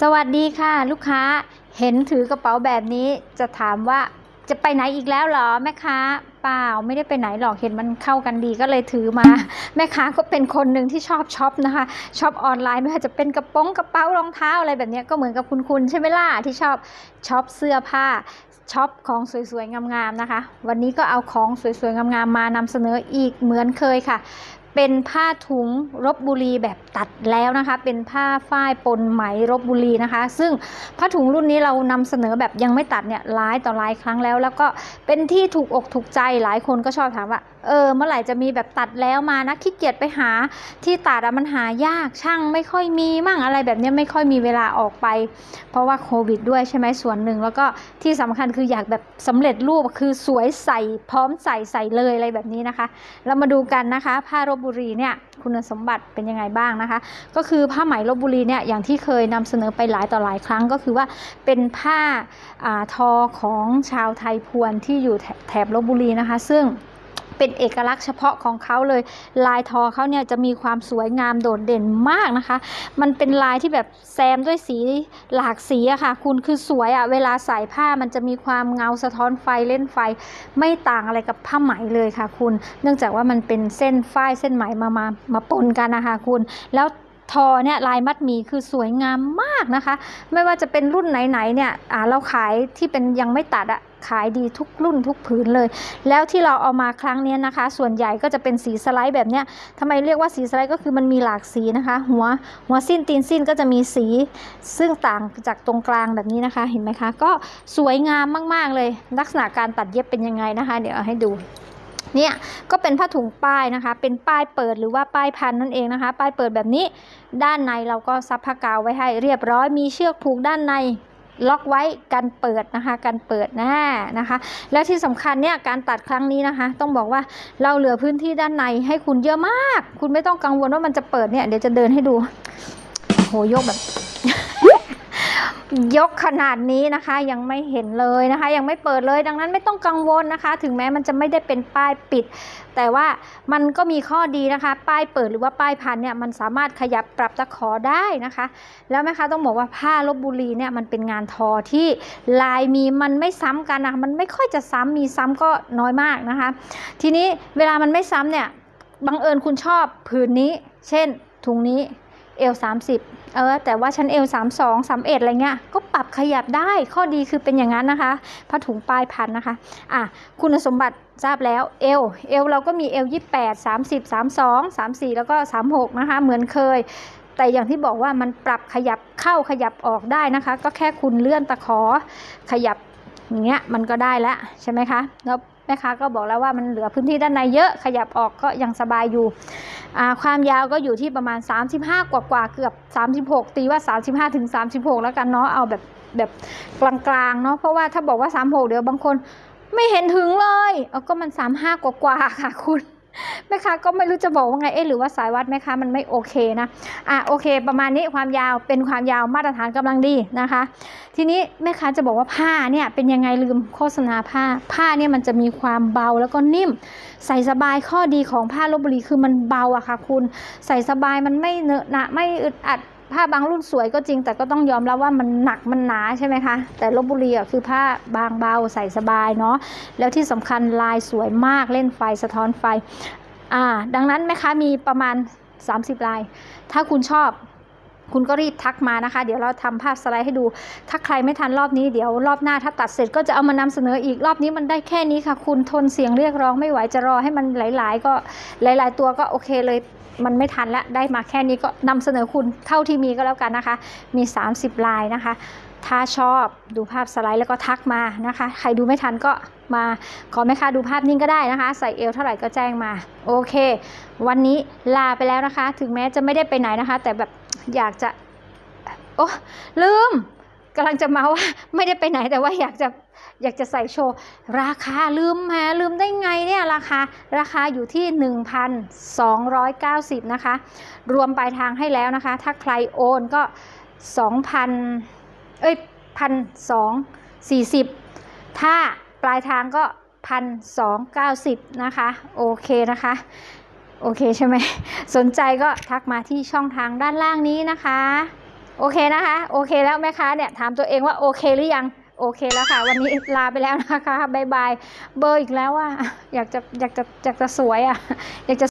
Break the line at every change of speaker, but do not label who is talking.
สวัสดีค่ะ ลูกค้าเห็นถือกระเป๋าแบบนี้จะถามว่าจะไปไหนอีกแล้วเหรอแม่ค้าเปล่าไม่ได้ไปไหนหรอกเห็นมันเข้ากันดีก็เลยถือมา แม่ค้าก็เป็นคนหนึ่งที่ชอบช็อปนะคะช็อปออนไลน์ไม่ว่าจะเป็นกระโป๋องกระเป๋ารองเท้าอะไรแบบนี้ก็เหมือนกับคุณคุณใช่ไหมล่ะที่ชอบช็อปเสื้อผ้าช็อปของสวยๆงามๆนะคะ วันนี้ก็เอาของสวยๆงามๆมานำเสนออีกเหมือนเคยค่ะ เป็นผ้าถุงรบบุรีแบบตัดแล้วนะคะ เป็นผ้าฝ้ายปนไหมรบบุรีนะคะ ซึ่งผ้าถุงรุ่นนี้เรานำเสนอแบบยังไม่ตัดเนี่ยหลายต่อหลายครั้งแล้ว แล้วก็เป็นที่ถูกอกถูกใจหลายคนก็ชอบถามว่า เออเมื่อไหร่จะมีแบบตัดแล้วมานะขี้เกียจไปหาที่ตัดอะมันหายากช่างไม่ค่อยมีมั่งอะไรแบบนี้ไม่ค่อยมีเวลาออกไป เพราะว่าโควิดด้วยใช่ไหมส่วนหนึ่ง แล้วก็ที่สำคัญคืออยากแบบสำเร็จรูปคือสวยใส่พร้อมใส่ใส่เลยอะไรแบบนี้นะคะ เรามาดูกันนะคะผ้ารบบุรีเนี่ยคุณสมบัติเป็นยังไงบ้างนะคะ ก็คือผ้าไหมลบบุรีเนี่ยอย่างที่เคยนำเสนอไปหลายต่อหลายครั้งก็คือว่าเป็นผ้าอาทอของชาวไทยพวนที่อยู่แถแถบลบบุรีนะคะ ซึ่ง เป็นเอกลักษณ์เฉพาะของเขาเลย ลายทอเขาเนี่ยจะมีความสวยงามโดดเด่นมากนะคะ มันเป็นลายที่แบบแซมด้วยสีหลากสีอะค่ะ คุณคือสวยอะเวลาใส่ผ้ามันจะมีความเงาสะท้อนไฟเล่นไฟ ไม่ต่างอะไรกับผ้าไหมเลยค่ะ คุณ เนื่องจากว่ามันเป็นเส้นฝ้ายเส้นไหมมามามาปนกันนะคะคุณแล้วทอเนี่ยลายมัดหมี่คือสวยงามมากนะคะ ไม่ว่าจะเป็นรุ่นไหนๆเนี่ยเราขายที่เป็นยังไม่ตัดอะ ขายดีทุกรุ่นทุกผืนเลย แล้วที่เราเอามาครั้งนี้นะคะ ส่วนใหญ่ก็จะเป็นสีสไลด์แบบเนี้ยทำไมเรียกว่าสีสไลด์ก็คือมันมีหลากสีนะคะ หัวหัวสิ้นตีนสิ้นก็จะมีสีซึ่งต่างจากตรงกลางแบบนี้นะคะ เห็นไหมคะ ก็สวยงามมาก ๆ เลย ลักษณะการตัดเย็บเป็นยังไงนะคะ เดี๋ยวให้ดูเนี่ยก็เป็นผ้าถุงป้ายนะคะ เป็นป้ายเปิดหรือว่าป้ายพันนั่นเองนะคะ ป้ายเปิดแบบนี้ ด้านในเราก็ซับผ้ากาวไว้ให้เรียบร้อย มีเชือกผูกด้านใน ล็อกไว้กันเปิดนะคะกันเปิดหน้านะคะ แล้วที่สำคัญเนี่ยการตัดครั้งนี้นะคะ ต้องบอกว่าเราเหลือพื้นที่ด้านในให้คุณเยอะมาก คุณไม่ต้องกังวลว่ามันจะเปิดเนี่ยเดี๋ยวจะเดินให้ดูโหยกแบบ ยกขนาดนี้นะคะยังไม่เห็นเลยนะคะ ยังไม่เปิดเลยดังนั้นไม่ต้องกังวลนะคะ ถึงแม้มันจะไม่ได้เป็นป้ายปิด แต่ว่ามันก็มีข้อดีนะคะ ป้ายเปิดหรือว่าป้ายพันเนี่ยมันสามารถขยับปรับตะขอได้นะคะ แล้วแม่ค้าต้องบอกว่าผ้าลบบุรีเนี่ยมันเป็นงานทอที่ลายมีมันไม่ซ้ำกันนะมันไม่ค่อยจะซ้ำมีซ้ำก็น้อยมากนะคะ ทีนี้เวลามันไม่ซ้ำเนี่ยบังเอิญคุณชอบผืนนี้ เช่นถุงนี้ เอล30เออแต่ว่าชั้นเอล32 31อะไรเงี้ยก็ปรับขยับได้ข้อดีคือเป็นอย่างนั้นนะคะผ้าถุงปลายพันนะคะอะคุณสมบัติทราบแล้วเอลเอลเราก็มีเอล28 30 32 34แล้วก็36นะคะเหมือนเคย แต่อย่างที่บอกว่ามันปรับขยับเข้าขยับออกได้นะคะ ก็แค่คุณเลื่อนตะขอขยับอย่างเงี้ยมันก็ได้แล้วใช่ไหมคะแล้วแม่ค้าก็บอกแล้วว่ามันเหลือพื้นที่ด้านในเยอะขยับออกก็ยังสบายอยู่ ความยาวก็อยู่ที่ประมาณ 35 กว่ากว่าเกือบ 36 ตีว่า 35ถึง36 แล้วกันเนาะเอาแบบแบบกลางๆเนาะเพราะว่าถ้าบอกว่า 36 เดี๋ยวบางคนไม่เห็นถึงเลย เอาก็มัน 35 กว่ากว่าๆค่ะคุณ แม่ค้าก็ไม่รู้จะบอกว่าไง เอ๊ะหรือว่าสายวัดแม่ค้ามันไม่โอเคนะ อะโอเค ประมาณนี้ความยาวเป็นความยาวมาตรฐานกำลังดีนะคะ ทีนี้แม่ค้าจะบอกว่าผ้าเนี่ยเป็นยังไงลืมโฆษณาผ้า ผ้าเนี่ยมันจะมีความเบาแล้วก็นิ่ม ใส่สบายข้อดีของผ้าลบบุรีคือมันเบาอะค่ะคุณ ใส่สบายมันไม่เนอะหนะไม่อึดอัด ผ้าบางรุ่นสวยก็จริง แต่ก็ต้องยอมรับว่ามันหนักมันหนาใช่ไหมคะ แต่ลบบุรีอะคือผ้าบางเบาใส่สบายเนาะแล้วที่สำคัญลายสวยมากเล่นไฟสะท้อนไฟอ่าดังนั้นแม่ค้ามีประมาณ 30 ลาย ถ้าคุณชอบคุณก็รีบทักมานะคะ เดี๋ยวเราทำภาพสไลด์ให้ดู ถ้าใครไม่ทันรอบนี้เดี๋ยวรอบหน้าถ้าตัดเสร็จก็จะเอามานำเสนออีกรอบนี้มันได้แค่นี้ค่ะ คุณทนเสียงเรียกร้องไม่ไหวจะรอให้มันหลาย ๆ ก็หลาย ๆ ตัวก็โอเคเลย มันไม่ทันละได้มาแค่นี้ก็นำเสนอคุณเท่าที่มีก็แล้วกันนะคะ มี 30 ลายนะคะ ถ้าชอบดูภาพสไลด์แล้วก็ทักมานะคะ ใครดูไม่ทันก็มาขอแม่ค้าดูภาพนิ่งก็ได้นะคะ ใส่เอวเท่าไหร่ก็แจ้งมา โอเค วันนี้ลาไปแล้วนะคะ ถึงแม้จะไม่ได้ไปไหนนะคะ แต่แบบอยากจะ โอ้ลืม กำลังจะมาว่าไม่ได้ไปไหนแต่ว่าอยากจะอยากจะใส่โชว์ ราคาลืมแหมลืมได้ไงเนี่ยราคาราคาอยู่ที่ 1,290 นะคะ รวมปลายทางให้แล้วนะคะ ถ้าใครโอนก็ 2,000 เอ้ยพันสองสี่สิบถ้าปลายทางก็พันสองเก้าสิบนะคะ โอเคนะคะ โอเคใช่ไหมสนใจก็ทักมาที่ช่องทางด้านล่างนี้นะคะ โอเคนะคะ โอเคแล้วแม่ค้าเนี่ยถามตัวเองว่าโอเคหรือยังโอเคแล้วค่ะ วันนี้ลาไปแล้วนะคะบายบายเบอร์อีกแล้วว่าอยากจะอยากจะอยากจะสวยอะอยากจะ